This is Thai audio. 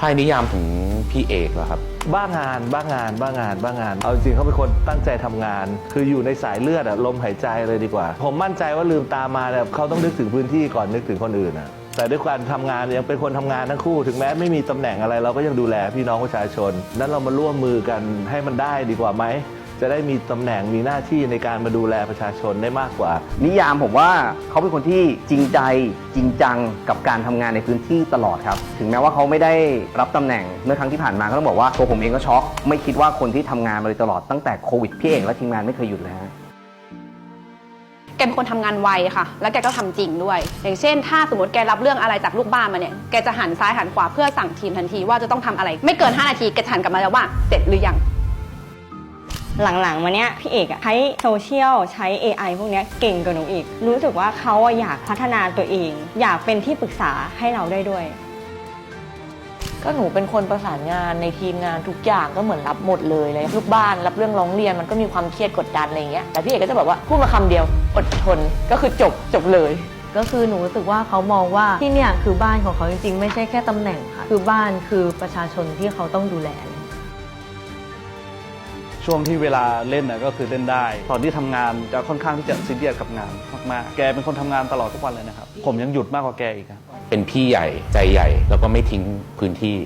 ให้นิยามถึงพี่เอกเหรอครับ บ้างานบ้างานบ้างานบ้างาน เอาจริงเขาเป็นคนตั้งใจทำงาน คืออยู่ในสายเลือดอะลมหายใจเลยดีกว่า ผมมั่นใจว่าลืมตามาเนี่ยเขาต้องนึกถึงพื้นที่ก่อนนึกถึงคนอื่นอะแต่ด้วยการทำงานยังเป็นคนทำงานทั้งคู่ ถึงแม้ไม่มีตำแหน่งอะไรเราก็ยังดูแลพี่น้องประชาชน นั้นเรามาร่วมมือกันให้มันได้ดีกว่าไหม จะได้มีตำแหน่งมีหน้าที่ในการมาดูแลประชาชนได้มากกว่า นิยามผมว่าเขาเป็นคนที่จริงใจจริงจังกับการทำงานในพื้นที่ตลอดครับ ถึงแม้ว่าเขาไม่ได้รับตำแหน่งเมื่อครั้งที่ผ่านมาก็ต้องบอกว่าตัวผมเองก็ช็อกไม่คิดว่าคนที่ทำงานมาโดยตลอดตั้งแต่โควิดพี่เอกและทีมงานไม่เคยหยุดเลยฮะ แกเป็นคนทำงานไวค่ะ แล้วแกก็ทำจริงด้วย อย่างเช่น ถ้าสมมติแกรับเรื่องอะไรจากลูกบ้านมาเนี่ย แกจะหันซ้ายหันขวาเพื่อสั่งทีมทันทีว่าจะต้องทำอะไร ไม่เกิน 5 นาที แกจะหันกลับมาแล้วว่าเสร็จหรือยัง หลังๆมาเนี้ยพี่เอกอะใช้โซเชียลใช้ AI พวกเนี้ยเก่งกว่าหนูอีก รู้สึกว่าเขาอะอยากพัฒนาตัวเอง อยากเป็นที่ปรึกษาให้เราได้ด้วย ก็หนูเป็นคนประสานงานในทีมงานทุกอย่างก็เหมือนรับหมดเลยเลยลูกบ้านรับเรื่องร้องเรียนมันก็มีความเครียดกดดันอะไรอย่างเงี้ยแต่พี่เอกก็จะแบบว่าพูดมาคำเดียวอดทนก็คือจบจบเลย ก็คือหนูรู้สึกว่าเขามองว่าที่เนี่ยคือบ้านของเขาจริงๆ ไม่ใช่แค่ตำแหน่งค่ะ คือบ้านคือประชาชนที่เขาต้องดูแล ช่วงที่เวลาเล่นนะก็คือเล่นได้ ตอนที่ทำงานจะค่อนข้างที่จะซีเรียสกับงานมากๆแกเป็นคนทำงานตลอดทุกวันเลยนะครับ ผมยังหยุดมากกว่าแกอีกครับเป็นพี่ใหญ่ใจใหญ่แล้วก็ไม่ทิ้งพื้นที่